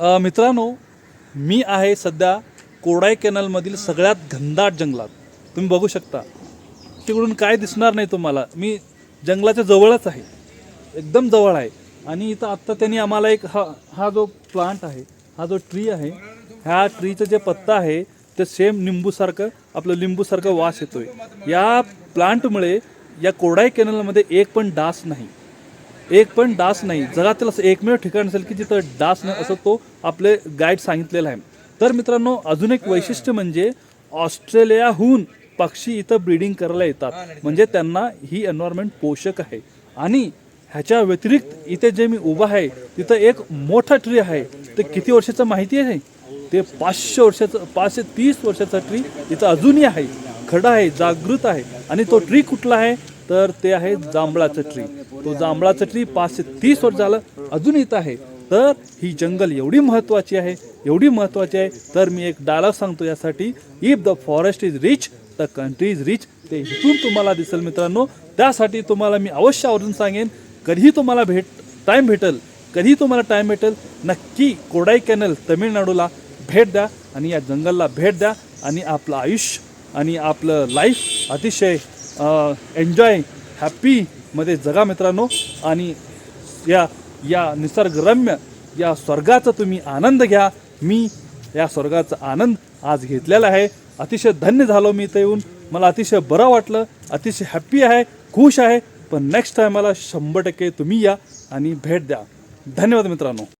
मित्रांनो मी आहे सध्या कोडाई कॅनलमधील सगळ्यात घनदाट जंगलात. तुम्ही बघू शकता. तिकडून काय दिसणार नाही तुम्हाला. मी जंगलाच्या जवळच आहे. एकदम जवळ आहे. आणि इथं आत्ता त्यांनी आम्हाला एक हा हा जो प्लांट आहे हा जो ट्री आहे ह्या ट्रीचं जे पत्ता आहे ते सेम निंबूसारखं आपलं लिंबूसारखं वास येतोय. या प्लांटमुळे या कोडाई कॅनलमध्ये एक पण डास नाही. एक पण डास नाही. जगातील असं एकमेव ठिकाण असेल की जिथं डास नाही असं तो आपले गाईड सांगितलेला आहे. तर मित्रांनो अजून एक वैशिष्ट्य म्हणजे ऑस्ट्रेलियाहून पक्षी इथं ब्रीडिंग करायला येतात. म्हणजे त्यांना ही एन्व्हायरमेंट पोषक आहे. आणि ह्याच्या व्यतिरिक्त इथे जे मी उभा आहे तिथं एक मोठा ट्री आहे. ते किती वर्षाचं माहिती आहे? ते पाचशे वर्षाचं पाचशे तीस वर्षाचा ट्री इथं अजूनही आहे. खडा आहे जागृत आहे. आणि तो ट्री कुठला आहे? तर ते आहे जांभळाचं ट्री तो जांभळाचं ट्री पाचशे तीस वर्ष झालं अजून इथं आहे. तर ही जंगल एवढी महत्त्वाची आहे एवढी महत्त्वाची आहे. तर मी एक डायलॉग सांगतो यासाठी if the forest is rich the country is rich ते इथून तुम्हाला दिसेल मित्रांनो. त्यासाठी तुम्हाला मी अवश्य आवर्जून सांगेन कधीही तुम्हाला भेट टाईम भेटेल कधीही तुम्हाला टाईम भेटेल नक्की कोडाई कॅनल तमिळनाडूला भेट द्या आणि या जंगलला भेट द्या आणि आपलं आयुष्य आणि आपलं लाईफ अतिशय एन्जॉय हॅपीमध्ये जगा मित्रांनो. आणि या या निसर्गरम्य या स्वर्गाचा तुम्ही आनंद घ्या. मी या स्वर्गाचा आनंद आज घेतलेला आहे. अतिशय धन्य झालो मी इथं येऊन. मला अतिशय बरं वाटलं अतिशय हॅप्पी आहे खुश आहे. पण नेक्स्ट टायमाला शंभर टक्के तुम्ही या आणि भेट द्या. धन्यवाद मित्रांनो.